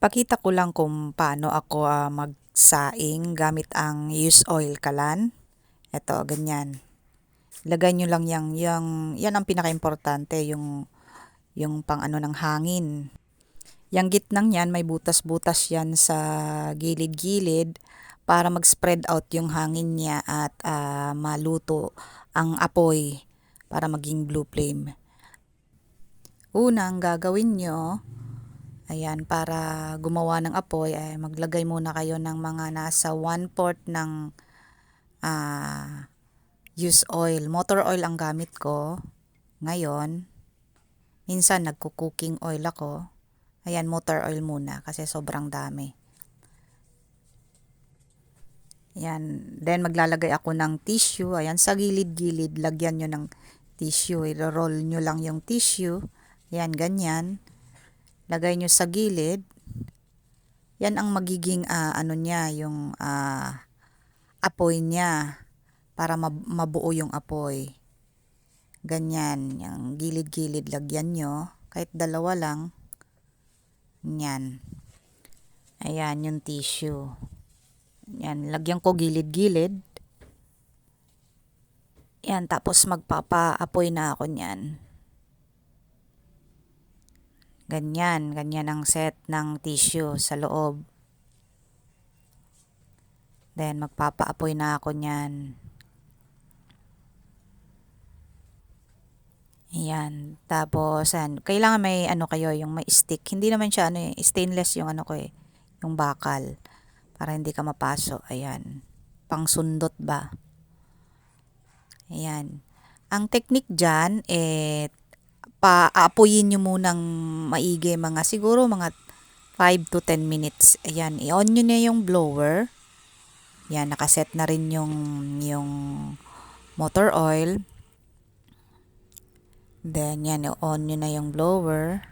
Pakita ko lang kung paano ako ah, magsaing gamit ang used oil kalan. Ito, ganyan. Lagay nyo lang yang, yang, yan ang pinaka-importante, yung, yung pang ano ng hangin. Yang gitnang yan, may butas-butas yan sa gilid-gilid para mag-spread out yung hangin niya at ah, maluto ang apoy para maging blue flame. Una, ang gagawin nyo, Ayan, para gumawa ng apoy, ay maglagay muna kayo ng mga nasa 1 4 ng uh, use oil. Motor oil ang gamit ko ngayon. Minsan nagko-cooking oil ako. Ayan, motor oil muna kasi sobrang dami. Ayan, then maglalagay ako ng tissue. Ayan, sa gilid-gilid, lagyan nyo ng tissue. I-roll nyo lang yung tissue. Ayan, ganyan lagay nyo sa gilid. Yan ang magiging uh, ano niya, yung uh, apoy niya para mabuo yung apoy. Ganyan, yung gilid-gilid lagyan nyo. Kahit dalawa lang. Yan. Ayan, yung tissue. Yan, lagyan ko gilid-gilid. Yan, tapos magpapa-apoy na ako niyan. Ganyan, ganyan ang set ng tissue sa loob. Then, magpapaapoy na ako niyan. Ayan. Tapos, an, kailangan may ano kayo, yung may stick. Hindi naman siya ano eh, stainless yung ano ko eh, yung bakal. Para hindi ka mapaso. Ayan. Pangsundot ba? Ayan. Ang technique dyan, eh, pa-aapuyin nyo munang maigi mga siguro mga 5 to 10 minutes. Ayan, i-on nyo na yung blower. Yan, nakaset na rin yung, yung motor oil. Then, yan, i-on nyo na yung blower.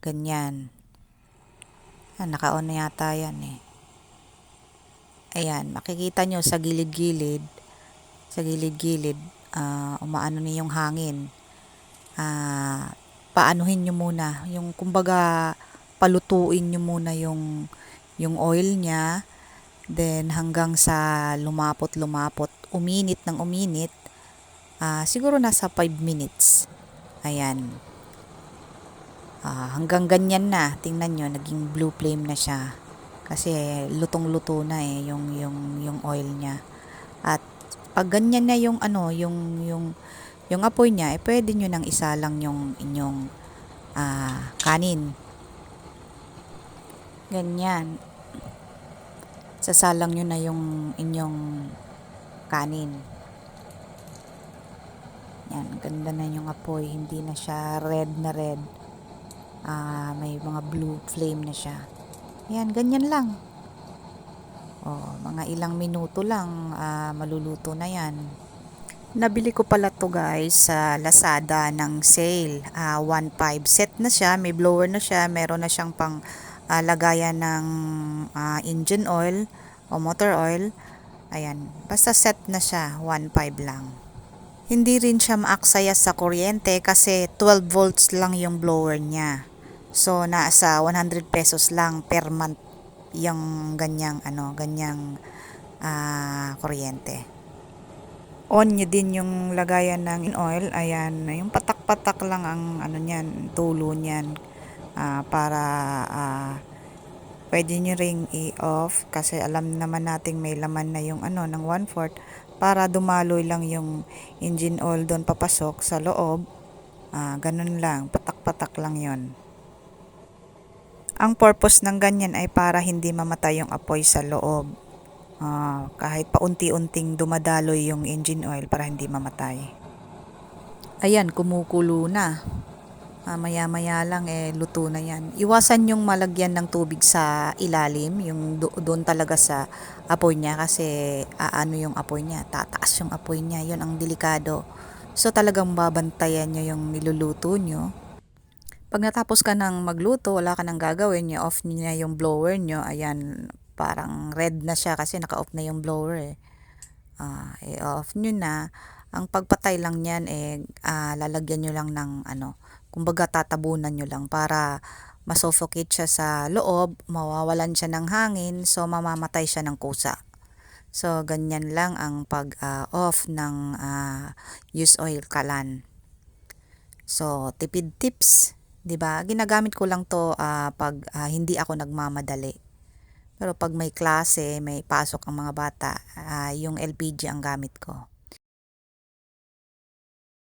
Ganyan. Ah, naka-on na yata yan eh. Ayan, makikita nyo sa gilid-gilid, sa gilid-gilid, uh, umaano na yung hangin. Uh, paanuhin nyo muna. Yung kumbaga palutuin nyo muna yung, yung oil niya. Then hanggang sa lumapot-lumapot, uminit ng uminit. Uh, siguro nasa 5 minutes. Ayan. Uh, hanggang ganyan na. Tingnan nyo, naging blue flame na siya. Kasi lutong-luto na eh yung, yung, yung oil niya. At pag ganyan na yung ano, yung yung yung apoy niya, eh pwede niyo nang isalang yung inyong uh, kanin. Ganyan. Sasalang niyo na yung inyong kanin. Yan, ganda na yung apoy. Hindi na siya red na red. Uh, may mga blue flame na siya. Yan, ganyan lang. Oh, mga ilang minuto lang uh, maluluto na 'yan. Nabili ko pala to guys sa Lazada ng sale. Uh, ah, 1.5 set na siya, may blower na siya, meron na siyang pang uh, lagayan ng uh, engine oil o motor oil. Ayan, basta set na siya, 1.5 lang. Hindi rin siya maaksaya sa kuryente kasi 12 volts lang yung blower niya. So, nasa 100 pesos lang per month yung ganyang ano, ganyang uh, kuryente. On nyo din yung lagayan ng oil, ayan, yung patak-patak lang ang ano niyan, tulo niyan uh, para uh, pwede nyo ring i-off kasi alam naman nating may laman na yung ano ng 1/4 para dumaloy lang yung engine oil doon papasok sa loob. Uh, ganun lang, patak-patak lang yon. Ang purpose ng ganyan ay para hindi mamatay yung apoy sa loob. Uh, kahit paunti-unting dumadaloy yung engine oil para hindi mamatay. Ayan, kumukulo na. Uh, maya-maya lang eh luto na yan. Iwasan yung malagyan ng tubig sa ilalim, yung do- doon talaga sa apoy niya kasi aano yung apoy niya, tataas yung apoy niya, yun ang delikado. So talagang babantayan nyo yung niluluto nyo pag natapos ka ng magluto, wala ka nang gagawin, niya off niya yung blower nyo, ayan, parang red na siya kasi naka-off na yung blower eh. Uh, i-off nyo na. Ang pagpatay lang niyan eh uh, lalagyan nyo lang ng ano, Kumbaga tatabunan nyo lang para masuffocate siya sa loob, mawawalan siya ng hangin, so mamamatay siya ng kusa. So, ganyan lang ang pag-off ng ah, use oil kalan. So, tipid tips, 'di ba? Ginagamit ko lang 'to ah, pag ah, hindi ako nagmamadali. Pero pag may klase, may pasok ang mga bata, ah, yung LPG ang gamit ko.